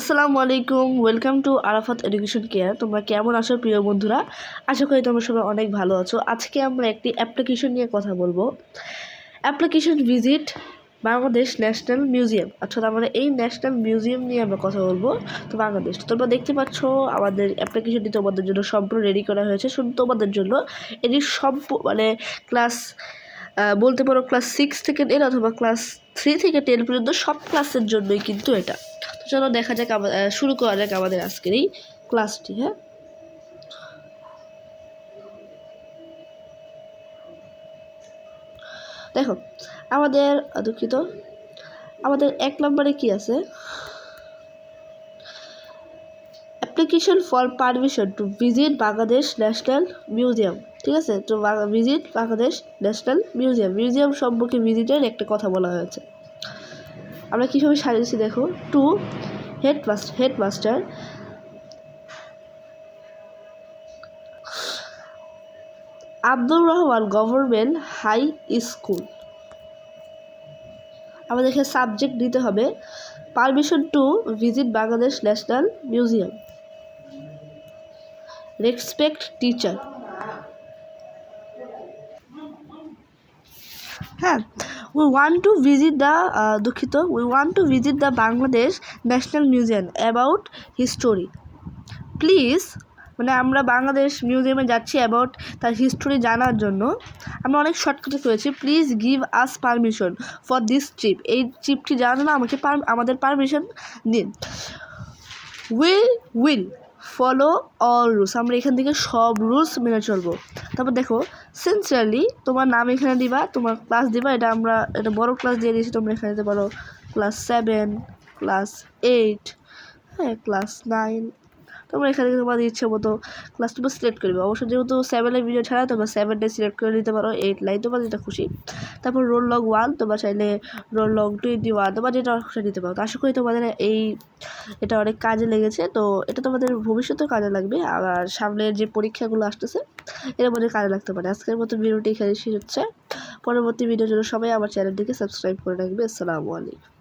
আসসালামু আলাইকুম welcome to Arafat education care তোমরা কেমন আছো প্রিয় বন্ধুরা? আশা করি তোমরা সবাই অনেক ভালো আছো। আজকে আমরা একটি অ্যাপ্লিকেশন নিয়ে কথা বলব। Application visit Bangladesh national museum অর্থাৎ আমরা এই ন্যাশনাল মিউজিয়াম নিয়ে আমরা কথা বলব, তো বাংলাদেশ। তোমরা দেখতে পাচ্ছ, আমাদের অ্যাপ্লিকেশনটি তোমাদের জন্য সম্পূর্ণ রেডি করা হয়েছে। শুধু তোমাদের জন্য, এটি সম্পূ মানে ক্লাস বলতে পারো ক্লাস সিক্স থেকে টেন অথবা ক্লাস থ্রি থেকে টেন পর্যন্ত সব ক্লাসের জন্যই কিন্তু এটা। চলো দেখা যাক শুরু করা যাক আমাদের আজকের এই ক্লাসটি হ্যাঁ? দেখো, আমাদের, দুঃখিত, আমাদের এক নম্বরে কি আছে? Application for permission to visit Bangladesh national museum ঠিক আছে? তো visit Bangladesh national museum museum সম্পর্কে ভিজিটের একটা কথা বলা হয়েছে। আমরা কীভাবে সাজিয়েছি দেখো? To head master head master Abdur Rahman government high school. আমাদেরকে সাবজেক্ট দিতে হবে। Permission to visit Bangladesh national museum. Respect teacher. হ্যাঁ we want to visit the দুঃখিত we want to visit the Bangladesh national museum about history please মানে আমরা বাংলাদেশ মিউজিয়ামে যাচ্ছি about তার হিস্টোরি জানার জন্য। আমরা অনেক শর্টকাটে করেছি please give us permission for this trip এই ট্রিপটি জানার জন্য আমাকে আমাদের পারমিশন দিন will will follow all rules আমরা এখান থেকে সব রুলস মেনে চলবো। তারপর দেখো সিনসিয়ারলি তোমার নাম এখানে দিবা, তোমার ক্লাস দিবা, এটা আমরা এটা বড় ক্লাস দিয়ে দিয়েছি, তোমরা এখানে দিতে পারো। ক্লাস সেভেন ক্লাস এইট হ্যাঁ ক্লাস নাইন তোমরা এখানে তোমাদের ইচ্ছে মতো ক্লাস তোমরা সিলেক্ট করবে। অবশ্য যেহেতু সেভেনের ভিডিও ছাড়া তোমরা সেভেনটাই সিলেক্ট করে নিতে পারো এইট লাইন তোমার যেটা খুশি। তারপর রোল লগ ওয়ান তোমরা চাইলে রোল লগ টোয়েন্টি ওয়ান তোমার যেটা সেটা নিতে পারো। তো আশা করি তোমাদের এই এটা অনেক কাজে লেগেছে। তো এটা তোমাদের ভবিষ্যতেও কাজে লাগবে। আবার সামনের যে পরীক্ষাগুলো আসতেছে, এর মধ্যে কাজে লাগতে পারে। আজকের মতো ভিডিওটি এখানে শেষ হচ্ছে। পরবর্তী ভিডিওর জন্য সবাই আমার চ্যানেলটিকে সাবস্ক্রাইব করে রাখবে। আসসালামু আলাইকুম।